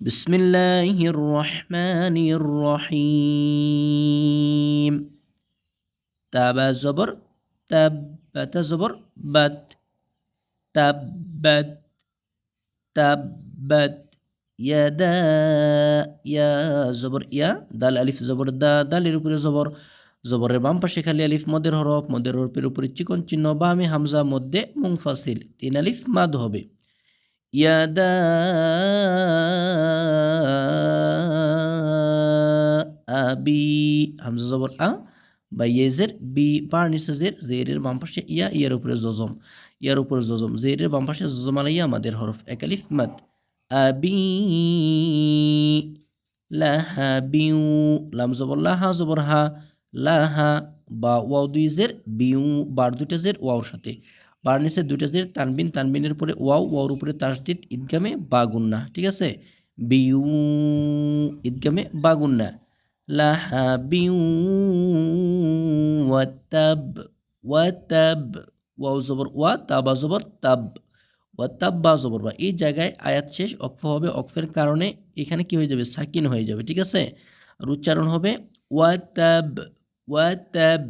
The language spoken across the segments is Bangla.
বিসমিল্লাহির রহমানির রহিম তাবা জবর তাব বাতা জবর বাত তাব্বাত তাব্বাত ইয়াদা ইয়া জবর ইয়া দাল আলিফ জবর দা দালের উপরে জবর জবরের বাম পাশে খালি আলিফ মদের হরফ মদের হরফের উপরে চিকন চিহ্ন বামে হামজা মধ্যে মুংফাসিল তিন আলিফ মাদ হবে ইয়াদা আবি হামজা জবর আ বা ইয়েজের বি বার নিচে জের জেরের বাম পাশে ইয়া ইয়ার উপরে জজম ইয়ার উপরে জজম জেরের বাম পাশে জজম আলাইয়া আমাদের হরফ একালিফ মাদ আবি লাহাবিউ লাম জবর লাহা জবর হা লাহা বা ওয়াও দুই জের বিউ বার দুইটা জের ওয়াওর সাথে বার নিচে দুইটা জের তানবিন তানবিনের পরে ওয়াও ওয়াওর উপরে তাসদিদ ঈদগামে বাগুন্না ঠিক আছে বিউ ঈদগামে বাগুন্না লাহাবিউ ওয়াতাব ওয়াতাব ওয়াও জবর ওয়া তাবা জবর তাব ওয়াতাব বা জবর বা এই জায়গায় আয়াত শেষ অক্ফ হবে। অক্ফের কারণে এখানে কি হয়ে যাবে? সাকিন হয়ে যাবে। ঠিক আছে? আর উচ্চারণ হবে ওয়াতাব। ওয়াতাব।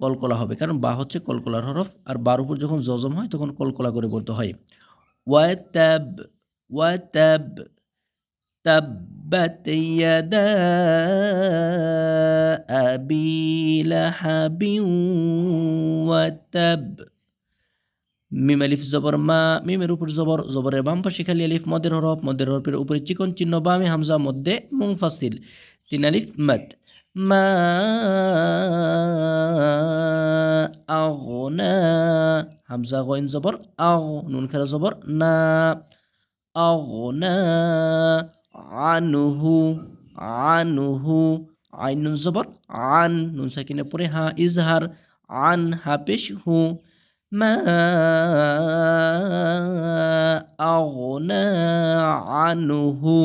কলকলা হবে। কারণ বা হচ্ছে কলকলার হরফ। আর বার উপর যখন জজম হয়, তখন কলকলা করে বলতে হয়। ওয়াতাব। ওয়াতাব। تبت يدا أبي لهب وتب মিম আলিফ জবর মা মিমের উপর জবর জবরের বাম পাশে খালি আলিফ মদের হরফ মদের হরফের উপরে চিকন চিহ্ন বামে হামজা মধ্যে মুংফাসিল তিন আলিফ মত মা আগনা হামজা গইন জবর আগ নুন খেলা জবর না আগনা আনুহু আনুহু আইন জবর আন নুন সাকিনের পরে হা ইজহার আন হাফেশ হু মা আগনা আনুহু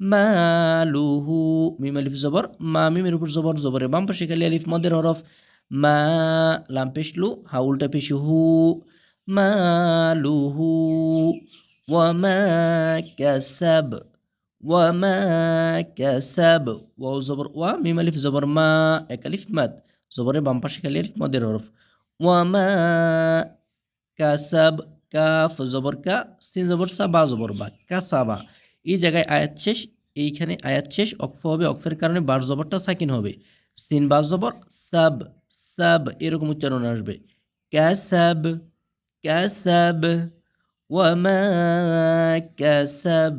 মালুহু মিম আলিফ জবর মা মিমের উপর জবর জবরে বাম পাশে খালি আলিফ মদের হরফ মা লাম পেশলু, হা উল্টা পেশি হু মালুহু ওয়ামা কাসাব কাসাব ওয়াও জবর ওয়া মিম আলিফ জবর মা এক আলিফ মাদ জবরে বাম পাশে খালি আলিফ মদের হরফ কাসাব কাফ জবর কা সিন জবর বা জবর বা কাসাবা এই জায়গায় আয়াত শেষ, এইখানে আয়াত শেষ অক্ফ হবে অক্ফের কারণে বার জবরটা সাকিন হবে। সিন বা জবর, সাব সাব, এরকম উচ্চারণ আসবে। কাসাব কাসাব, ওয়ামা কাসাব।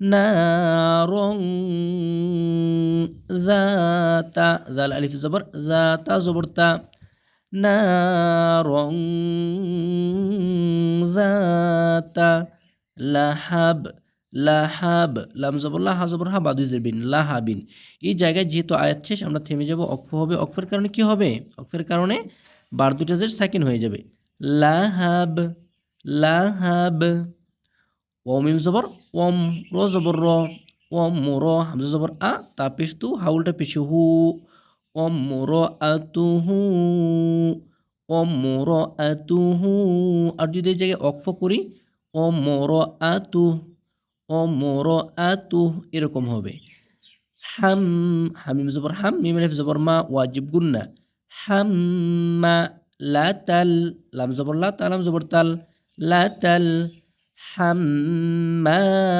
না রং জাতা জাল আলিফ জবর জাতা জবর তা না রং জাতা লাহাব লাহাব লাম জবর লাহা জবর হা বাদু জেবিন লাহাবিন এই জায়গায় যেহেতু আয়াত শেষ, আমরা থেমে যাব অক্ফ হবে। অক্ফের কারণে কি হবে? অক্ফের কারণে বার দুটা জের সেকেন্ড হয়ে যাবে। লাহাব লাহাব ওমিম জবর ওম র জবর র ওম র হামজা জবর আ তা পেশ তু, হাউলটা পেশে হু ওম র আতু হু ওম র আতু হু, আর যদি এই জায়গায় অক্ফ করি ওম র আতু ওমর আতু এরকম হবে। হাম, হামিম জবর হাম, মিম আলিফ জবর মা, ওয়াজিব গুন্না হাম্মা লা তাল, লাম জবর লা তালাম জবর তাল, লা তাল হাম্মালাতাল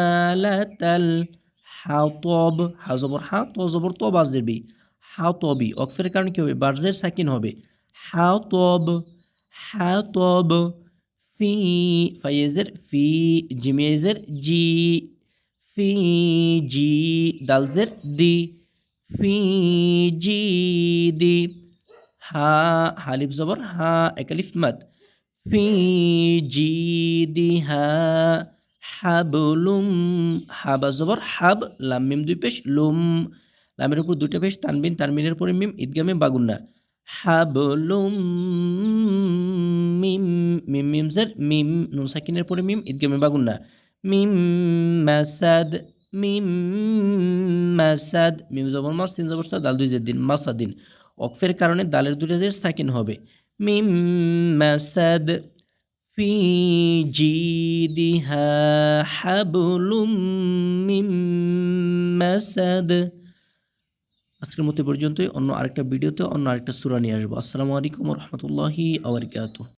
হাতব হা জবর হা তো জবর তো বাজ দেবি হাতবি, অক্ষরের কারণে কি হবে? বার্জের সাকিন হবে। হাতব হাতব, ফি, ফাইজের ফি, জিমেজের জি, ফি, জি, দালজের দি, ফি, জি, দি, হা, হালিফ জবর হা, একালিফ মাদ। দি হা হাবলুম, হাবা জবর, হাব, লাম, মিম দুই পেশ, লুম। লামের উপর দুইটা পেশ, তানবিন তানবিনের পরে মিম ঈদগামে বাগুন্না হাবলুম, মিম মিম মিমজের মিম, নুন সাকিনের পরে মিম ঈদগামে বাগুন্না মিম মাসাদ মিম মাসাদ, মিম জবর মাস, তিন জবর দাল দুই দিন, মাসাদিন। অকফের কারণে দালের দুইটা জের সাকিন হবে। মিম মাসাদ في جيدها حبل من مسد আজকের মতো এ পর্যন্তই অন্য আরেকটা ভিডিওতে অন্য আরেকটা সূরা নিয়ে আসবো আসসালামু আলাইকুম রহমতুল্লাহি আবরকাতুহ